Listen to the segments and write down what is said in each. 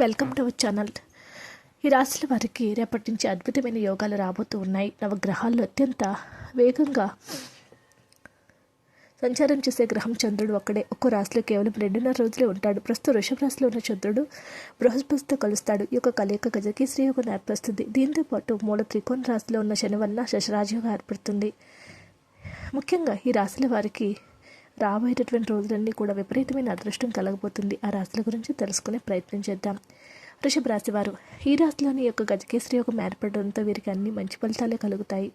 Welcome to our channel ఈ రాశుల వారికి రేపటి నుంచి అద్భుతమైన యోగాలు రాబోతూ ఉన్నాయి. నవగ్రహాల్లో అత్యంత వేగంగా సంచారం చేసే గ్రహం చంద్రుడు ఒక్కడే. ఒక్కో రాశిలో కేవలం రెండున్నర రోజులే ఉంటాడు. ప్రస్తుతం వృషభ రాశిలో ఉన్న చంద్రుడు బృహస్పతితో కలుస్తాడు. ఈ యొక్క కలయిక గజకి శ్రీయోగం ఏర్పరుస్తుంది. దీంతో పాటు మూల త్రికోణ రాశిలో ఉన్న శని వల్ల శశరాజయోగం ఏర్పడుతుంది. ముఖ్యంగా ఈ రాశుల వారికి రాబోయేటటువంటి రోజులన్నీ కూడా విపరీతమైన అదృష్టం కలగబోతుంది. ఆ రాశుల గురించి తెలుసుకునే ప్రయత్నం చేద్దాం. వృషభ రాశివారు ఈ రాశిలోని యొక్క గజకేశ్రీ యోగం ఏర్పడడంతో వీరికి అన్ని మంచి ఫలితాలే కలుగుతాయి.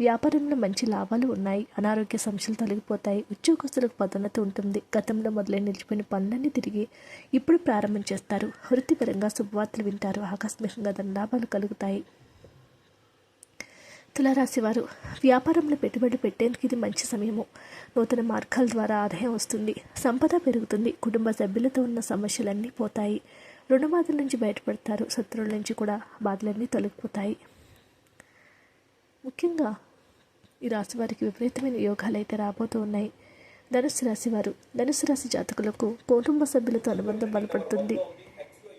వ్యాపారంలో మంచి లాభాలు ఉన్నాయి. అనారోగ్య సమస్యలు తొలగిపోతాయి. ఉద్యోగస్తులకు పదోన్నతి ఉంటుంది. గతంలో మొదలై నిలిచిపోయిన పనులన్నీ తిరిగి ఇప్పుడు ప్రారంభం చేస్తారు. వృత్తిపరంగా శుభవార్తలు వింటారు. ఆకస్మికంగా ధనలాభాలు కలుగుతాయి. తులారాశివారు వ్యాపారంలో పెట్టుబడి పెట్టేందుకు ఇది మంచి సమయము. నూతన మార్గాల ద్వారా ఆదాయం వస్తుంది సంపద పెరుగుతుంది కుటుంబ సభ్యులతో ఉన్న సమస్యలన్నీ పోతాయి. రుణబాధల నుంచి బయటపడతారు శత్రువుల నుంచి కూడా బాధలన్నీ తొలగిపోతాయి. ముఖ్యంగా ఈ రాశి వారికి విపరీతమైన యోగాలు అయితే రాబోతూ ఉన్నాయి. ధనుసు రాశి వారు ధనుసు రాశి జాతకులకు కుటుంబ సభ్యులతో అనుబంధం బలపడుతుంది.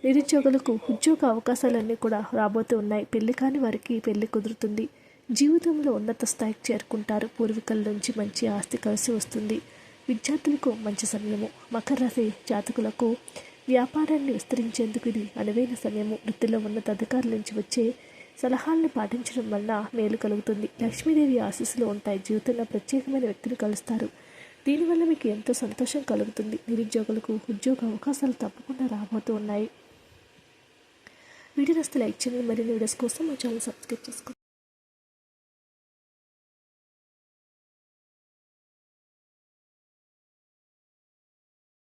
నిరుద్యోగులకు ఉద్యోగ అవకాశాలన్నీ కూడా రాబోతూ ఉన్నాయి. పెళ్ళి కాని వారికి పెళ్ళి కుదురుతుంది. జీవితంలో ఉన్నత స్థాయికి చేరుకుంటారు. పూర్వీకుల నుంచి మంచి ఆస్తి కలిసి వస్తుంది. విద్యార్థులకు మంచి సమయము. మకర రాశి జాతకులకు వ్యాపారాన్ని విస్తరించేందుకు ఇది అనువైన సమయము. వృత్తిలో ఉన్నత అధికారుల నుంచి వచ్చే సలహాలను పాటించడం వల్ల మేలు కలుగుతుంది. లక్ష్మీదేవి ఆశీస్సులు ఉంటాయి. జీవితంలో ప్రత్యేకమైన వ్యక్తిని కలుస్తారు. దీనివల్ల మీకు ఎంతో సంతోషం కలుగుతుంది. నిరుద్యోగులకు ఉద్యోగ అవకాశాలు తప్పకుండా రాబోతూ ఉన్నాయి. వీడియో నస్తే లైక్ చేయండి. మరిన్ని వీడియోస్ కోసం మా ఛానల్ సబ్స్క్రైబ్ చేసుకోండి.